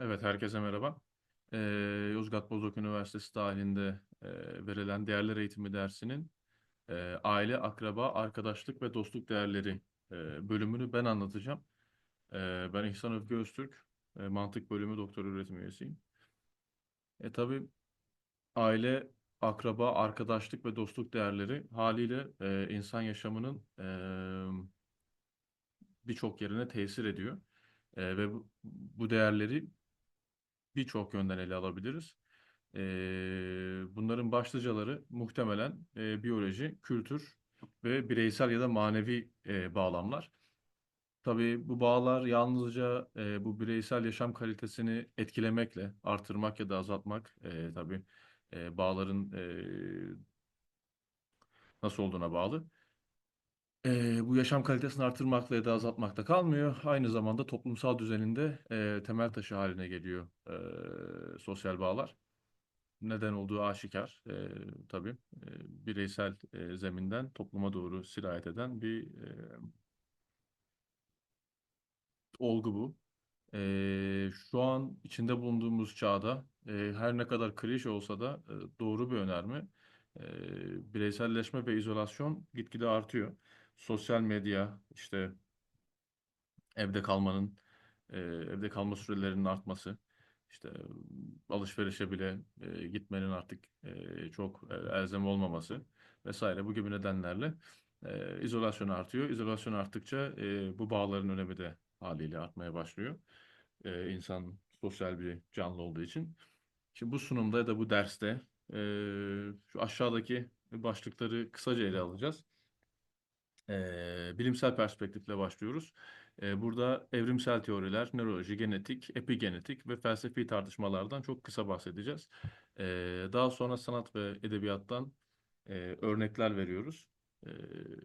Evet, herkese merhaba. Ee, Yozgat Bozok Üniversitesi dahilinde e, verilen değerler eğitimi dersinin e, aile, akraba, arkadaşlık ve dostluk değerleri e, bölümünü ben anlatacağım. E, ben İhsan Övgü Öztürk, e, mantık bölümü doktor öğretim üyesiyim. E, tabii aile, akraba, arkadaşlık ve dostluk değerleri haliyle e, insan yaşamının e, birçok yerine tesir ediyor. E, ve bu, bu değerleri birçok yönden ele alabiliriz. Ee, bunların başlıcaları muhtemelen e, biyoloji, kültür ve bireysel ya da manevi e, bağlamlar. Tabii bu bağlar yalnızca e, bu bireysel yaşam kalitesini etkilemekle artırmak ya da azaltmak e, tabii e, bağların e, nasıl olduğuna bağlı. E, bu yaşam kalitesini artırmakla ya da azaltmakta kalmıyor. Aynı zamanda toplumsal düzeninde e, temel taşı haline geliyor e, sosyal bağlar. Neden olduğu aşikar. E, tabii e, bireysel e, zeminden topluma doğru sirayet eden bir e, olgu bu. E, şu an içinde bulunduğumuz çağda e, her ne kadar klişe olsa da e, doğru bir önerme. E, bireyselleşme ve izolasyon gitgide artıyor. Sosyal medya, işte evde kalmanın, e, evde kalma sürelerinin artması, işte alışverişe bile e, gitmenin artık e, çok e, elzem olmaması vesaire bu gibi nedenlerle e, izolasyon artıyor. İzolasyon arttıkça e, bu bağların önemi de haliyle artmaya başlıyor. E, insan sosyal bir canlı olduğu için. Şimdi bu sunumda ya da bu derste e, şu aşağıdaki başlıkları kısaca ele alacağız. Bilimsel perspektifle başlıyoruz. Burada evrimsel teoriler, nöroloji, genetik, epigenetik ve felsefi tartışmalardan çok kısa bahsedeceğiz. Daha sonra sanat ve edebiyattan örnekler veriyoruz.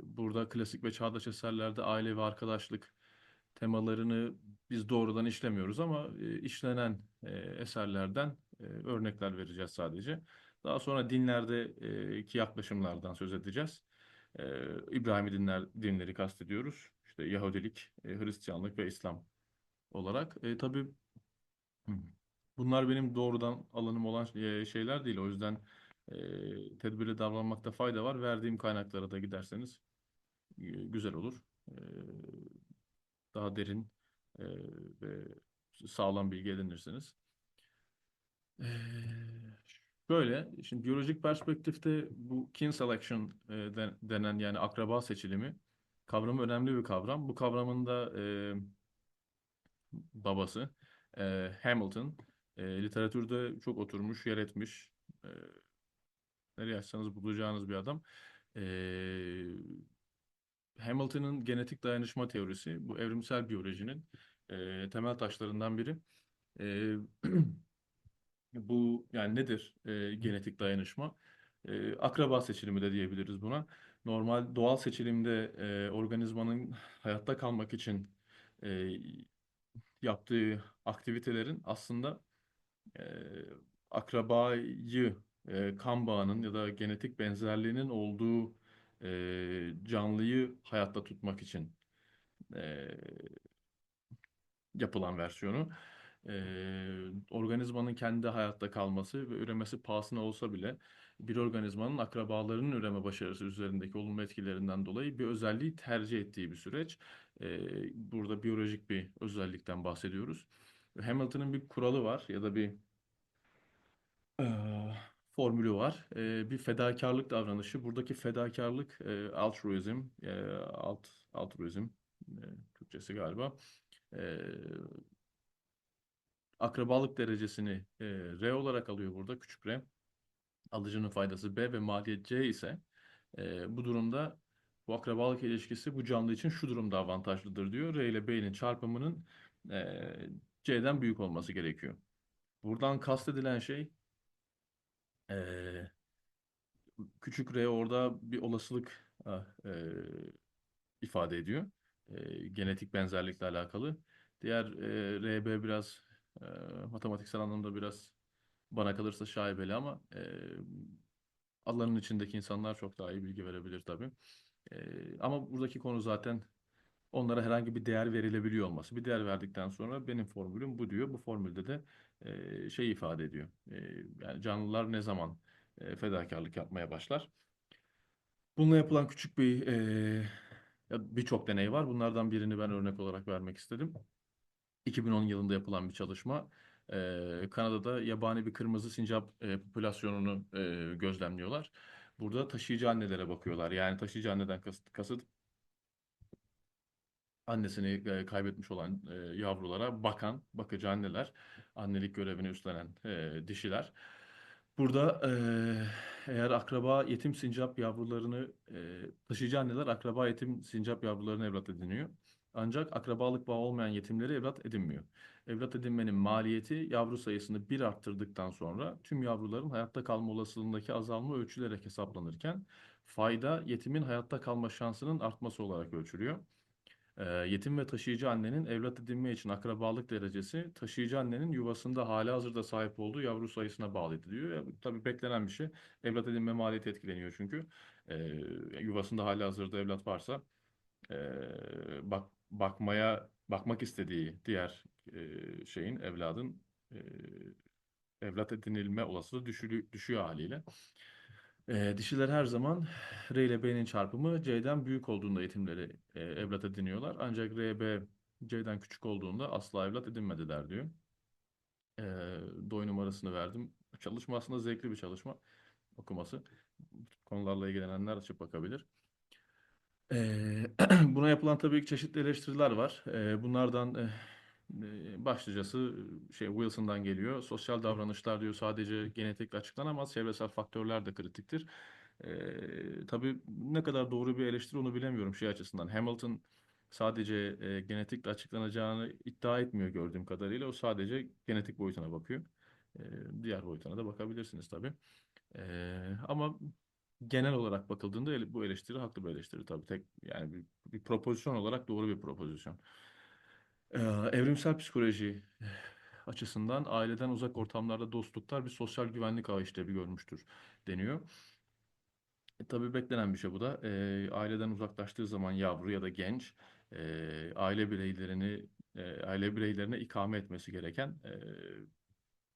Burada klasik ve çağdaş eserlerde aile ve arkadaşlık temalarını biz doğrudan işlemiyoruz ama işlenen eserlerden örnekler vereceğiz sadece. Daha sonra dinlerdeki yaklaşımlardan söz edeceğiz. E, İbrahimi dinler, dinleri kastediyoruz. İşte Yahudilik, e, Hristiyanlık ve İslam olarak. E, tabii bunlar benim doğrudan alanım olan şeyler değil. O yüzden e, tedbirli davranmakta fayda var. Verdiğim kaynaklara da giderseniz güzel olur. E, daha derin e, ve sağlam bilgi edinirsiniz. E, Böyle, şimdi biyolojik perspektifte bu kin selection e, den- denen yani akraba seçilimi kavramı önemli bir kavram. Bu kavramın da e, babası e, Hamilton e, literatürde çok oturmuş, yer etmiş. E, nereye açsanız bulacağınız bir adam. E, Hamilton'ın genetik dayanışma teorisi bu evrimsel biyolojinin e, temel taşlarından biri. E, Bu yani nedir e, genetik dayanışma? E, akraba seçilimi de diyebiliriz buna. Normal doğal seçilimde e, organizmanın hayatta kalmak için e, yaptığı aktivitelerin aslında e, akrabayı e, kan bağının ya da genetik benzerliğinin olduğu e, canlıyı hayatta tutmak için e, yapılan versiyonu e, organizmanın kendi hayatta kalması ve üremesi pahasına olsa bile bir organizmanın akrabalarının üreme başarısı üzerindeki olumlu etkilerinden dolayı bir özelliği tercih ettiği bir süreç. E, burada biyolojik bir özellikten bahsediyoruz. Hamilton'ın bir kuralı var ya da bir e, formülü var. E, bir fedakarlık davranışı. Buradaki fedakarlık e, altruizm, e, alt altruizm e, Türkçesi galiba. E, akrabalık derecesini e, R olarak alıyor burada küçük R. Alıcının faydası B ve maliyet C ise e, bu durumda bu akrabalık ilişkisi bu canlı için şu durumda avantajlıdır diyor. R ile B'nin çarpımının e, C'den büyük olması gerekiyor. Buradan kastedilen şey e, küçük R orada bir olasılık e, ifade ediyor. E, genetik benzerlikle alakalı. Diğer e, RB biraz e, matematiksel anlamda biraz bana kalırsa şaibeli ama e, alanın içindeki insanlar çok daha iyi bilgi verebilir tabii. E, ama buradaki konu zaten onlara herhangi bir değer verilebiliyor olması. Bir değer verdikten sonra benim formülüm bu diyor. Bu formülde de e, şey ifade ediyor. E, yani canlılar ne zaman e, fedakarlık yapmaya başlar? Bununla yapılan küçük bir e, birçok deney var. Bunlardan birini ben örnek olarak vermek istedim. 2010 yılında yapılan bir çalışma. Ee, Kanada'da yabani bir kırmızı sincap e, popülasyonunu e, gözlemliyorlar. Burada taşıyıcı annelere bakıyorlar. Yani taşıyıcı anneden kasıt, kasıt annesini e, kaybetmiş olan e, yavrulara bakan, bakıcı anneler, annelik görevini üstlenen e, dişiler. Burada eğer akraba yetim sincap yavrularını e, taşıyıcı anneler akraba yetim sincap yavrularını evlat ediniyor. Ancak akrabalık bağı olmayan yetimleri evlat edinmiyor. Evlat edinmenin maliyeti yavru sayısını bir arttırdıktan sonra tüm yavruların hayatta kalma olasılığındaki azalma ölçülerek hesaplanırken fayda yetimin hayatta kalma şansının artması olarak ölçülüyor. Ee, yetim ve taşıyıcı annenin evlat edinme için akrabalık derecesi taşıyıcı annenin yuvasında halihazırda sahip olduğu yavru sayısına bağlı ediliyor. Ya, tabii beklenen bir şey. Evlat edinme maliyeti etkileniyor çünkü. Ee, yuvasında halihazırda evlat varsa e, bak bakmaya bakmak istediği diğer e, şeyin evladın e, evlat edinilme olasılığı düşülü, düşüyor haliyle. E, dişiler her zaman R ile B'nin çarpımı C'den büyük olduğunda yetimleri e, evlat ediniyorlar. Ancak R, B C'den küçük olduğunda asla evlat edinmediler diyor. E, doy numarasını verdim. Çalışma aslında zevkli bir çalışma okuması. Konularla ilgilenenler açıp bakabilir. Buna yapılan tabii ki çeşitli eleştiriler var. Bunlardan eh, başlıcası şey Wilson'dan geliyor. Sosyal davranışlar diyor sadece genetikle açıklanamaz, çevresel faktörler de kritiktir. Tabii ne kadar doğru bir eleştiri onu bilemiyorum şey açısından. Hamilton sadece genetikle açıklanacağını iddia etmiyor gördüğüm kadarıyla. O sadece genetik boyutuna bakıyor. Diğer boyutuna da bakabilirsiniz tabii. Ama genel olarak bakıldığında bu eleştiri haklı bir eleştiri tabii. Tek yani bir, bir propozisyon olarak doğru bir propozisyon. Ee, evrimsel psikoloji eh, açısından aileden uzak ortamlarda dostluklar bir sosyal güvenlik ağı işlevi görmüştür deniyor. E, tabii beklenen bir şey bu da. Ee, aileden uzaklaştığı zaman yavru ya da genç e, aile bireylerini e, aile bireylerine ikame etmesi gereken e,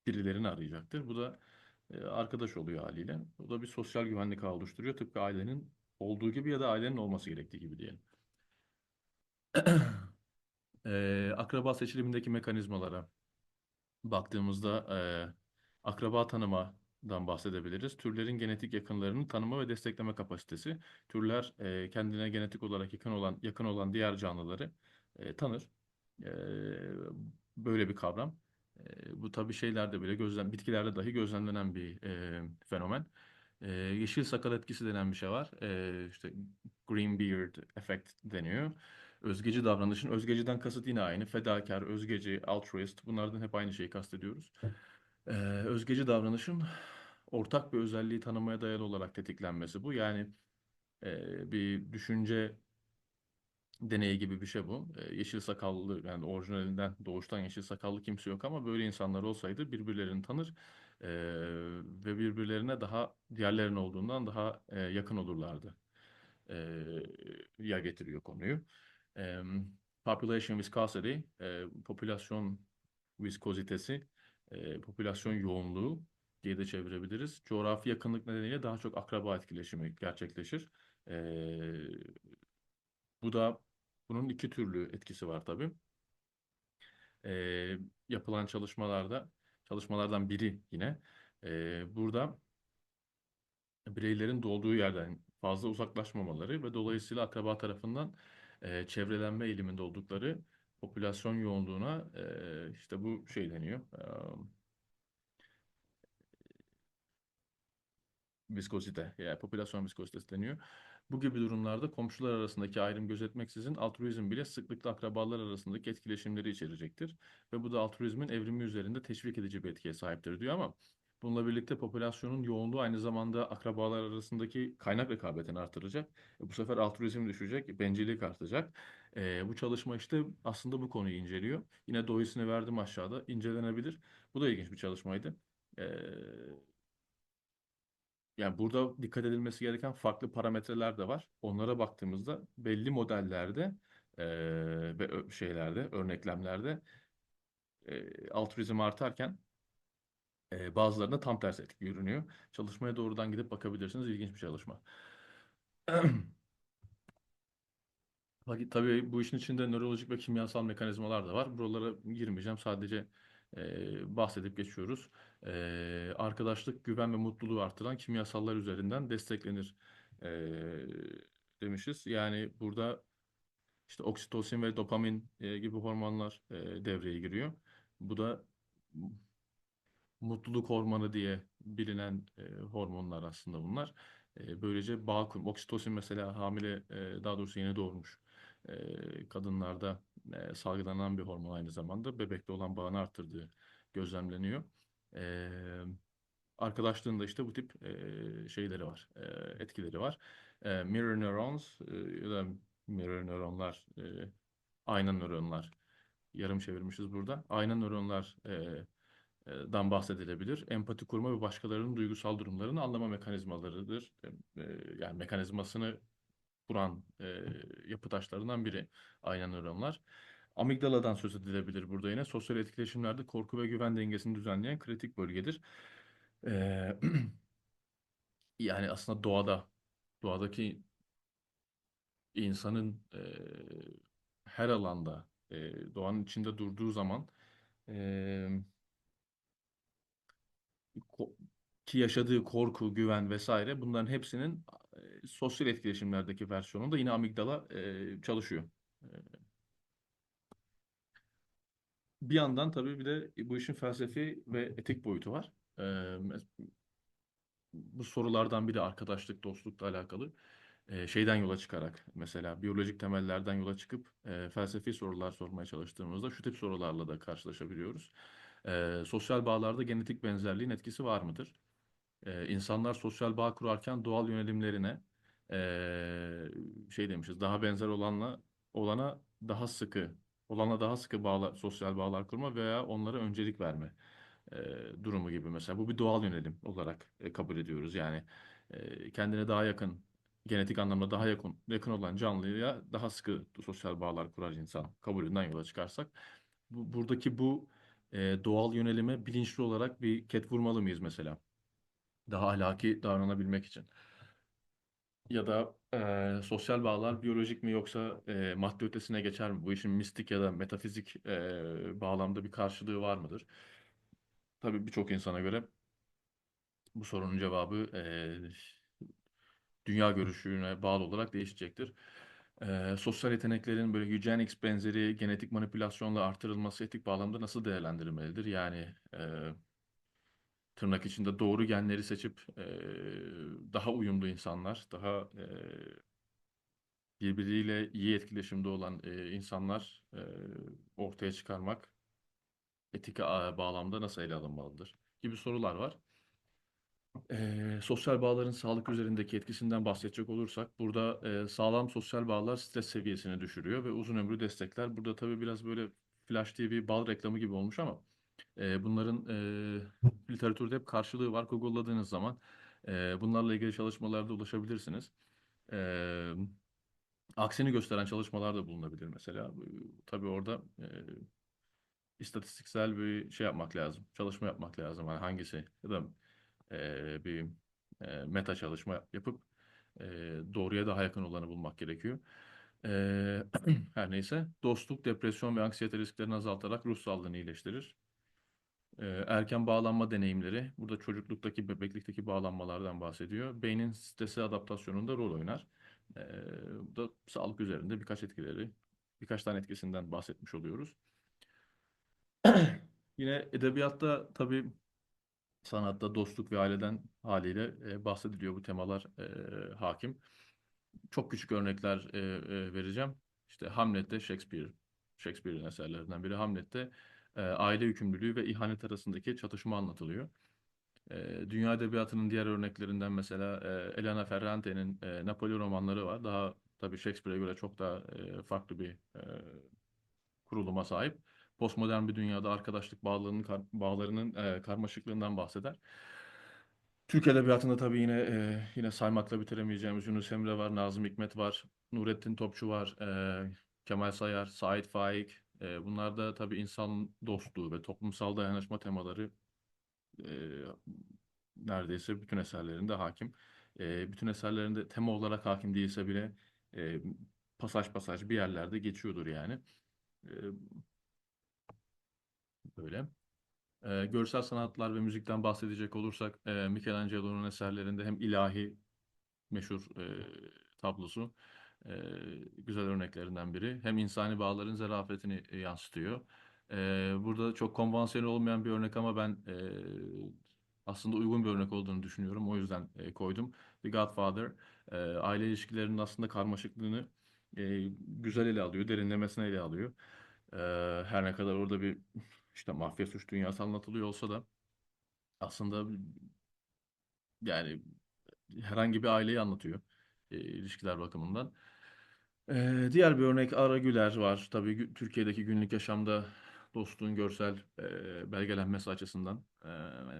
birilerini arayacaktır. Bu da e, arkadaş oluyor haliyle. Bu da bir sosyal güvenlik ağı oluşturuyor. Tıpkı ailenin olduğu gibi ya da ailenin olması gerektiği gibi diyelim. E, akraba seçilimindeki mekanizmalara baktığımızda e, akraba tanımadan bahsedebiliriz. Türlerin genetik yakınlarını tanıma ve destekleme kapasitesi. Türler e, kendine genetik olarak yakın olan yakın olan diğer canlıları e, tanır. E, böyle bir kavram. E, bu tabii şeylerde bile gözlem bitkilerde dahi gözlemlenen bir e, fenomen. E, yeşil sakal etkisi denen bir şey var. E, işte green beard effect deniyor. Özgeci davranışın, özgeciden kasıt yine aynı. Fedakar, özgeci, altruist bunlardan hep aynı şeyi kastediyoruz. Ee, özgeci davranışın ortak bir özelliği tanımaya dayalı olarak tetiklenmesi bu. Yani e, bir düşünce deneyi gibi bir şey bu. Yeşil sakallı yani orijinalinden doğuştan yeşil sakallı kimse yok ama böyle insanlar olsaydı birbirlerini tanır e, ve birbirlerine daha diğerlerinin olduğundan daha e, yakın olurlardı. E, ya getiriyor konuyu. E, population viscosity, e, popülasyon viskozitesi, e, popülasyon yoğunluğu diye de çevirebiliriz. Coğrafi yakınlık nedeniyle daha çok akraba etkileşimi gerçekleşir. E, bu da bunun iki türlü etkisi var tabii. E, yapılan çalışmalarda, çalışmalardan biri yine e, burada bireylerin doğduğu yerden fazla uzaklaşmamaları ve dolayısıyla akraba tarafından e, çevrelenme eğiliminde oldukları popülasyon yoğunluğuna e, işte bu şey deniyor. E, viskozite, yani popülasyon viskozitesi deniyor. Bu gibi durumlarda komşular arasındaki ayrım gözetmeksizin altruizm bile sıklıkla akrabalar arasındaki etkileşimleri içerecektir. Ve bu da altruizmin evrimi üzerinde teşvik edici bir etkiye sahiptir diyor ama bununla birlikte popülasyonun yoğunluğu aynı zamanda akrabalar arasındaki kaynak rekabetini artıracak. E, bu sefer altruizm düşecek, bencillik artacak. E, bu çalışma işte aslında bu konuyu inceliyor. Yine doyusunu verdim aşağıda, incelenebilir. Bu da ilginç bir çalışmaydı. E, yani burada dikkat edilmesi gereken farklı parametreler de var. Onlara baktığımızda belli modellerde e, ve şeylerde, örneklemlerde e, altruizm artarken e, bazılarında tam tersi etki görünüyor. Çalışmaya doğrudan gidip bakabilirsiniz. İlginç bir çalışma. Tabii bu işin içinde nörolojik ve kimyasal mekanizmalar da var. Buralara girmeyeceğim. Sadece bahsedip geçiyoruz. Arkadaşlık, güven ve mutluluğu artıran kimyasallar üzerinden desteklenir demişiz. Yani burada işte oksitosin ve dopamin gibi hormonlar devreye giriyor. Bu da mutluluk hormonu diye bilinen hormonlar aslında bunlar. Böylece bağ kur. Oksitosin mesela hamile, daha doğrusu yeni doğurmuş kadınlarda e, salgılanan bir hormon aynı zamanda. Bebekte olan bağını arttırdığı gözlemleniyor. E, arkadaşlığında işte bu tip e, şeyleri var, e, etkileri var. E, mirror neurons e, ya da mirror nöronlar, e, ayna nöronlar yarım çevirmişiz burada. Ayna nöronlar e, e, dan bahsedilebilir. Empati kurma ve başkalarının duygusal durumlarını anlama mekanizmalarıdır. E, e, yani mekanizmasını kuran e, yapı taşlarından biri ayna nöronlar. Amigdaladan söz edilebilir burada yine. Sosyal etkileşimlerde korku ve güven dengesini düzenleyen kritik bölgedir. E, yani aslında doğada, doğadaki insanın e, her alanda, e, doğanın içinde durduğu zaman e, ki yaşadığı korku, güven vesaire bunların hepsinin sosyal etkileşimlerdeki versiyonunda yine amigdala e, çalışıyor. E, bir yandan tabii bir de bu işin felsefi ve etik boyutu var. E, bu sorulardan biri arkadaşlık, dostlukla alakalı. E, şeyden yola çıkarak mesela biyolojik temellerden yola çıkıp e, felsefi sorular sormaya çalıştığımızda şu tip sorularla da karşılaşabiliyoruz. E, sosyal bağlarda genetik benzerliğin etkisi var mıdır? Ee, insanlar sosyal bağ kurarken doğal yönelimlerine ee, şey demişiz daha benzer olanla olana daha sıkı olana daha sıkı bağla, sosyal bağlar kurma veya onlara öncelik verme ee, durumu gibi mesela. Bu bir doğal yönelim olarak e, kabul ediyoruz. Yani e, kendine daha yakın genetik anlamda daha yakın yakın olan canlıya daha sıkı sosyal bağlar kurar insan kabulünden yola çıkarsak. Bu, buradaki bu e, doğal yönelime bilinçli olarak bir ket vurmalı mıyız mesela? Daha ahlaki davranabilmek için. Ya da e, sosyal bağlar biyolojik mi yoksa e, madde ötesine geçer mi? Bu işin mistik ya da metafizik e, bağlamda bir karşılığı var mıdır? Tabii birçok insana göre bu sorunun cevabı e, dünya görüşüne bağlı olarak değişecektir. E, sosyal yeteneklerin böyle eugenics benzeri genetik manipülasyonla artırılması etik bağlamda nasıl değerlendirilmelidir? Yani e, tırnak içinde doğru genleri seçip e, daha uyumlu insanlar, daha e, birbiriyle iyi etkileşimde olan e, insanlar e, ortaya çıkarmak etik bağlamda nasıl ele alınmalıdır gibi sorular var. E, sosyal bağların sağlık üzerindeki etkisinden bahsedecek olursak burada e, sağlam sosyal bağlar stres seviyesini düşürüyor ve uzun ömrü destekler. Burada tabii biraz böyle Flash TV bal reklamı gibi olmuş ama e, bunların e, literatürde hep karşılığı var. Google'ladığınız zaman e, bunlarla ilgili çalışmalarda ulaşabilirsiniz. E, aksini gösteren çalışmalar da bulunabilir mesela. Tabii orada e, istatistiksel bir şey yapmak lazım. Çalışma yapmak lazım. Yani hangisi ya da e, bir e, meta çalışma yapıp e, doğruya daha yakın olanı bulmak gerekiyor. Her neyse dostluk, depresyon ve anksiyete risklerini azaltarak ruh sağlığını iyileştirir. Ee, erken bağlanma deneyimleri, burada çocukluktaki, bebeklikteki bağlanmalardan bahsediyor. Beynin strese adaptasyonunda rol oynar. Ee, bu da sağlık üzerinde birkaç etkileri, birkaç tane etkisinden bahsetmiş oluyoruz. Yine edebiyatta tabii sanatta dostluk ve aileden haliyle e, bahsediliyor bu temalar e, hakim. Çok küçük örnekler e, e, vereceğim. İşte Hamlet'te Shakespeare, Shakespeare'in eserlerinden biri Hamlet'te e, aile yükümlülüğü ve ihanet arasındaki çatışma anlatılıyor. E, dünya edebiyatının diğer örneklerinden mesela e, Elena Ferrante'nin e, Napoli romanları var. Daha tabii Shakespeare'e göre çok daha farklı bir kuruluma sahip. Postmodern bir dünyada arkadaşlık bağlarının bağlarının karmaşıklığından bahseder. Türk edebiyatında tabii yine yine saymakla bitiremeyeceğimiz Yunus Emre var, Nazım Hikmet var, Nurettin Topçu var, Kemal Sayar, Sait Faik. E, bunlar da tabii insan dostluğu ve toplumsal dayanışma temaları e, neredeyse bütün eserlerinde hakim. E, bütün eserlerinde tema olarak hakim değilse bile e, pasaj pasaj bir yerlerde geçiyordur yani. E, böyle. E, görsel sanatlar ve müzikten bahsedecek olursak e, Michelangelo'nun eserlerinde hem ilahi meşhur e, tablosu e, güzel örneklerinden biri. Hem insani bağların zarafetini yansıtıyor. E, burada çok konvansiyonel olmayan bir örnek ama ben e, aslında uygun bir örnek olduğunu düşünüyorum. O yüzden e, koydum. The Godfather e, aile ilişkilerinin aslında karmaşıklığını e, güzel ele alıyor, derinlemesine ele alıyor. E, her ne kadar orada bir işte mafya suç dünyası anlatılıyor olsa da aslında yani herhangi bir aileyi anlatıyor e, ilişkiler bakımından. E, diğer bir örnek Ara Güler var. Tabii Türkiye'deki günlük yaşamda dostluğun görsel e, belgelenmesi açısından. E,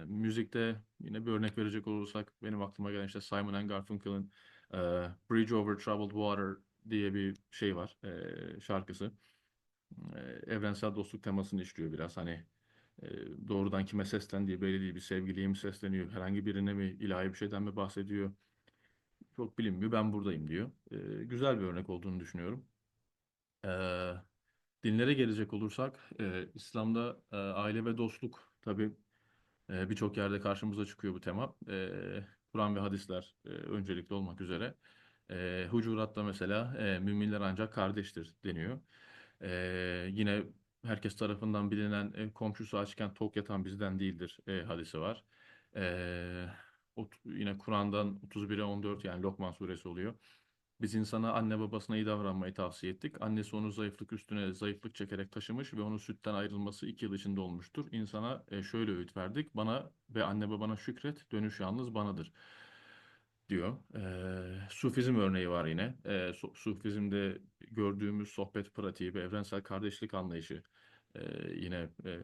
müzikte yine bir örnek verecek olursak benim aklıma gelen işte Simon and Garfunkel'ın e, Bridge Over Troubled Water diye bir şey var e, şarkısı. E, evrensel dostluk temasını işliyor biraz. Hani e, doğrudan kime seslendiği belli değil. Bir sevgiliye mi sesleniyor? Herhangi birine mi ilahi bir şeyden mi bahsediyor? Çok bilinmiyor. Ben buradayım diyor. E, güzel bir örnek olduğunu düşünüyorum. E, dinlere gelecek olursak e, İslam'da e, aile ve dostluk tabii e, birçok yerde karşımıza çıkıyor bu tema. E, Kur'an ve hadisler e, öncelikli olmak üzere. E, Hucurat'ta mesela e, müminler ancak kardeştir deniyor. E, yine herkes tarafından bilinen e, komşusu açken tok yatan bizden değildir e, hadisi var. E, yine Kur'an'dan 31'e 14 yani Lokman suresi oluyor. Biz insana anne babasına iyi davranmayı tavsiye ettik. Annesi onu zayıflık üstüne zayıflık çekerek taşımış ve onun sütten ayrılması iki yıl içinde olmuştur. İnsana e, şöyle öğüt verdik. Bana ve anne babana şükret, dönüş yalnız banadır diyor. E, Sufizm örneği var yine. E, Su- Sufizmde gördüğümüz sohbet pratiği ve evrensel kardeşlik anlayışı e, yine e,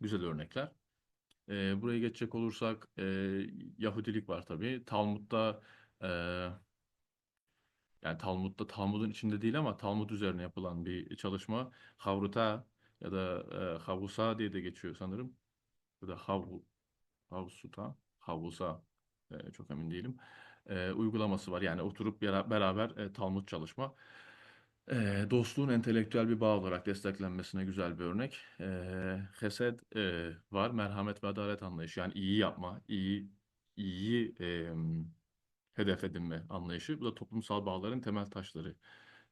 güzel örnekler. E, buraya geçecek olursak e, Yahudilik var tabii. Talmud'da e, yani Talmud'da Talmud'un içinde değil ama Talmud üzerine yapılan bir çalışma. Havruta ya da e, Havusa diye de geçiyor sanırım. Ya da Havu, Havsuta, Havusa e, çok emin değilim. E, uygulaması var. Yani oturup bera- beraber e, Talmud çalışma. E, dostluğun entelektüel bir bağ olarak desteklenmesine güzel bir örnek. E, Hesed e, var. Merhamet ve adalet anlayışı. Yani iyi yapma, iyi iyi e, hedef edinme anlayışı. Bu da toplumsal bağların temel taşları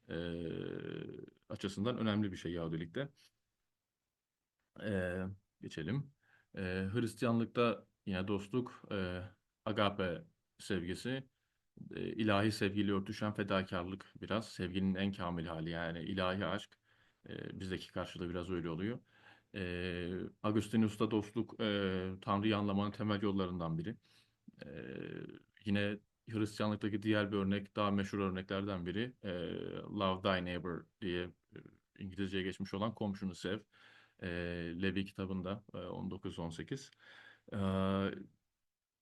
e, açısından önemli bir şey Yahudilikte. E, geçelim. E, Hristiyanlıkta yine dostluk, e, agape sevgisi, e, ilahi sevgiyle örtüşen fedakarlık biraz. Sevginin en kamil hali yani ilahi aşk. E, bizdeki karşılığı biraz öyle oluyor. E, Agustinus'ta dostluk e, Tanrı'yı anlamanın temel yollarından biri. E, yine Hristiyanlıktaki diğer bir örnek, daha meşhur örneklerden biri e, Love Thy Neighbor diye İngilizceye geçmiş olan komşunu sev. E, Levi kitabında e, 19-18. E,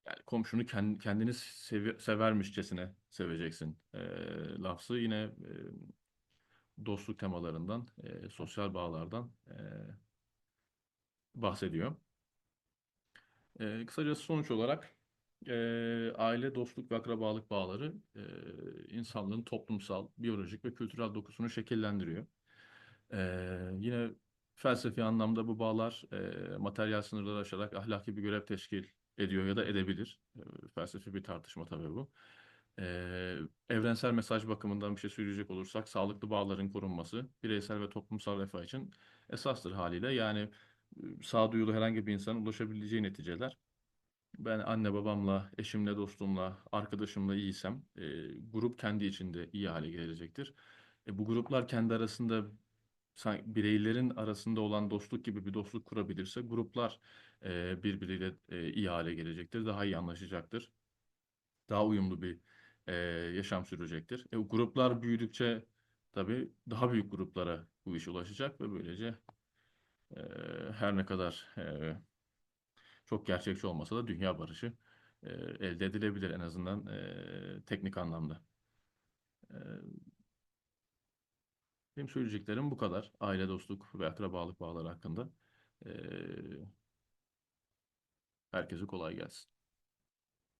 yani komşunu kend- kendini sevi- severmişçesine seveceksin. E, lafzı yine e, dostluk temalarından, e, sosyal bağlardan e, bahsediyor. E, kısacası sonuç olarak e, aile, dostluk ve akrabalık bağları e, insanlığın toplumsal, biyolojik ve kültürel dokusunu şekillendiriyor. E, yine felsefi anlamda bu bağlar e, materyal sınırları aşarak ahlaki bir görev teşkil ediyor ya da edebilir. E, felsefi bir tartışma tabii bu. E, evrensel mesaj bakımından bir şey söyleyecek olursak sağlıklı bağların korunması bireysel ve toplumsal refah için esastır haliyle. Yani e, sağduyulu herhangi bir insanın ulaşabileceği neticeler. Ben anne babamla, eşimle, dostumla, arkadaşımla iyiysem e, grup kendi içinde iyi hale gelecektir. E, bu gruplar kendi arasında bireylerin arasında olan dostluk gibi bir dostluk kurabilirse gruplar e, birbiriyle e, iyi hale gelecektir, daha iyi anlaşacaktır, daha uyumlu bir e, yaşam sürecektir. E, gruplar büyüdükçe tabii daha büyük gruplara bu iş ulaşacak ve böylece e, her ne kadar e, çok gerçekçi olmasa da dünya barışı e, elde edilebilir en azından e, teknik anlamda. E, Benim söyleyeceklerim bu kadar. Aile, dostluk ve akrabalık bağları hakkında. Ee, herkese kolay gelsin.